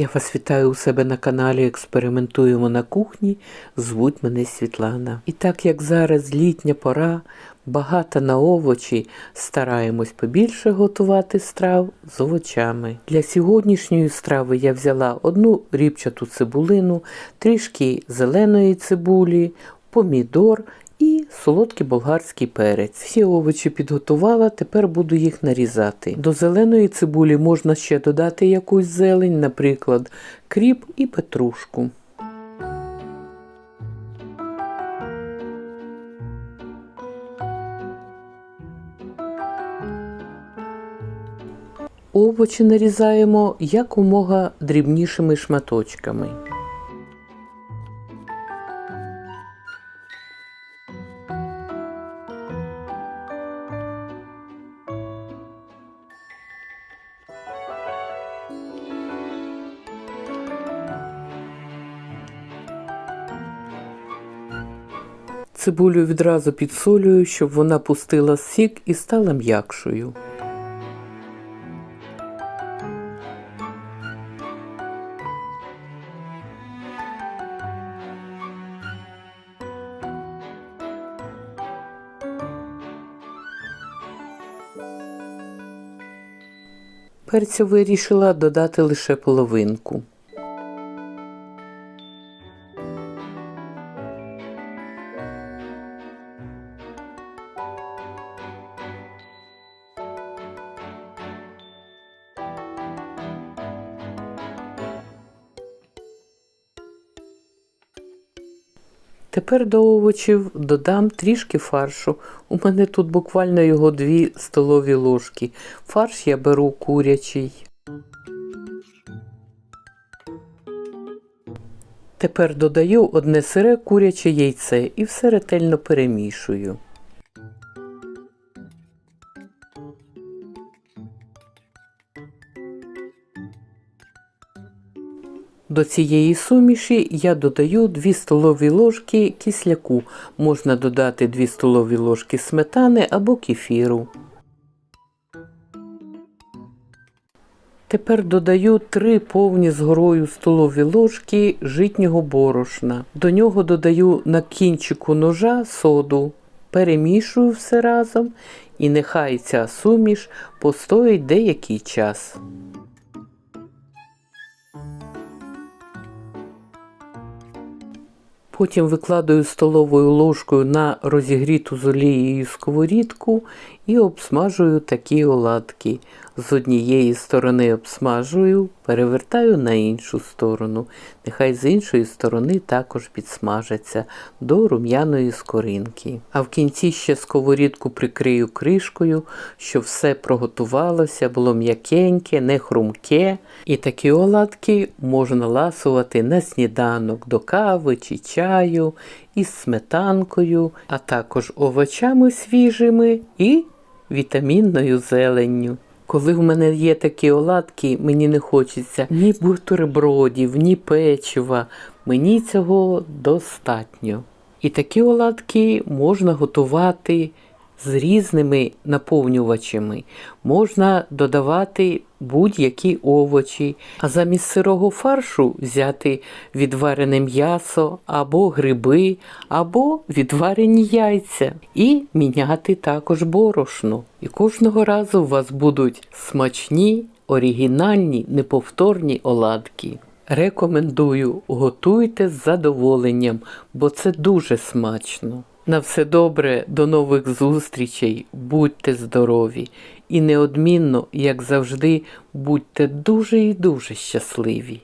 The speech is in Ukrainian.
Я вас вітаю у себе на каналі Експериментуємо на кухні. Звуть мене Світлана. І так як зараз літня пора, багата на овочі, стараємось побільше готувати страв з овочами. Для сьогоднішньої страви я взяла одну рібчату цибулину, трішки зеленої цибулі, помідор солодкий болгарський перець. Всі овочі підготувала, тепер буду їх нарізати. До зеленої цибулі можна ще додати якусь зелень, наприклад, кріп і петрушку. Овочі нарізаємо якомога дрібнішими шматочками. Цибулю відразу підсолюю, щоб вона пустила сік і стала м'якшою. Перцю вирішила додати лише половинку. Тепер до овочів додам трішки фаршу. У мене тут буквально його дві столові ложки. Фарш я беру курячий. Тепер додаю одне сире куряче яйце і все ретельно перемішую. До цієї суміші я додаю 2 столові ложки кисляку. Можна додати 2 столові ложки сметани або кефіру. Тепер додаю 3 повні з горою столові ложки житнього борошна. До нього додаю на кінчику ножа соду. Перемішую все разом і нехай ця суміш постоїть деякий час. Потім викладаю столовою ложкою на розігріту з олією сковорідку і обсмажую такі оладки. З однієї сторони обсмажую, перевертаю на іншу сторону. Нехай з іншої сторони також підсмажаться до рум'яної скоринки. А в кінці ще сковорідку прикрию кришкою, щоб все проготувалося, було м'якеньке, не хрумке. І такі оладки можна ласувати на сніданок до кави чи чаю із сметанкою, а також овочами свіжими і вітамінною зеленню. Коли в мене є такі оладки, мені не хочеться ні бутербродів, ні печива. Мені цього достатньо. І такі оладки можна готувати з різними наповнювачами. Можна додавати будь-які овочі, а замість сирого фаршу взяти відварене м'ясо або гриби, або відварені яйця і міняти також борошно. І кожного разу у вас будуть смачні, оригінальні, неповторні оладки. Рекомендую, готуйте з задоволенням, бо це дуже смачно. На все добре, до нових зустрічей, будьте здорові і неодмінно, як завжди, будьте дуже і дуже щасливі.